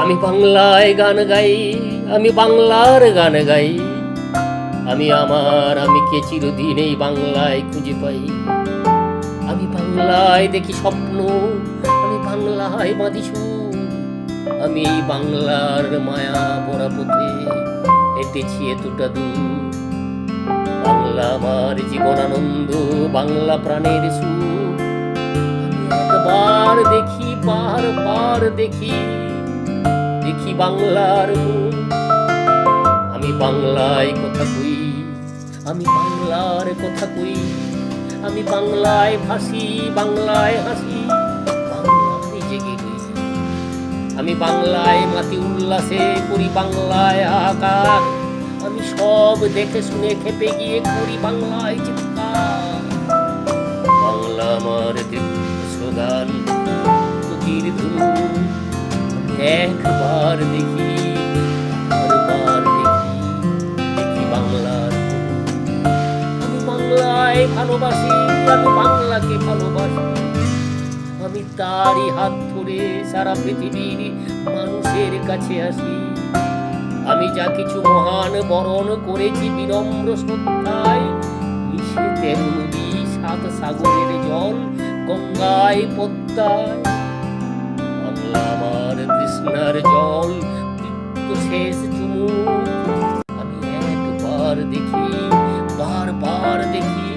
আমি বাংলায় গান গাই, আমি বাংলার গান গাই। আমি আমার, আমি কে চিরদিন এই বাংলায় খুঁজে পাই। আমি বাংলায় দেখি স্বপ্ন, আমি বাংলায় বাঁধি আমি এই বাংলার মায়া পরা পথে হেঁটেছি এতটা দূর। বাংলা আমার জীবন আনন্দ, বাংলা প্রাণের সুর। একবার দেখি বার বার দেখি। দেখি বাংলার আমি বাংলায় কথা কই। আমি বাংলার কথা কই। আমি বাংলায় ভাসি, বাংলায় হাসি আমি বাংলায় মাতি উল্লাসে করি বাংলায় আকার। আমি সব দেখে শুনে খেপে গিয়ে করি বাংলায় চিৎকার। একবার দেখি বারবার দেখি দেখি বাংলার আমি বাংলায় ভালোবাসি, আমি বাংলাকে ভালোবাসি। আমি তারই হাত ধরে সারা পৃথিবীর মানুষের কাছে আসি। আমি যা কিছু মহান বরণ করেছি বিনম্র শ্রদ্ধায় মিশে তেরো নদী সাত সাগরের জল গঙ্গায় পদ্মায়। তো শেষ চুমুক আমি একবার দেখি বারবার দেখি।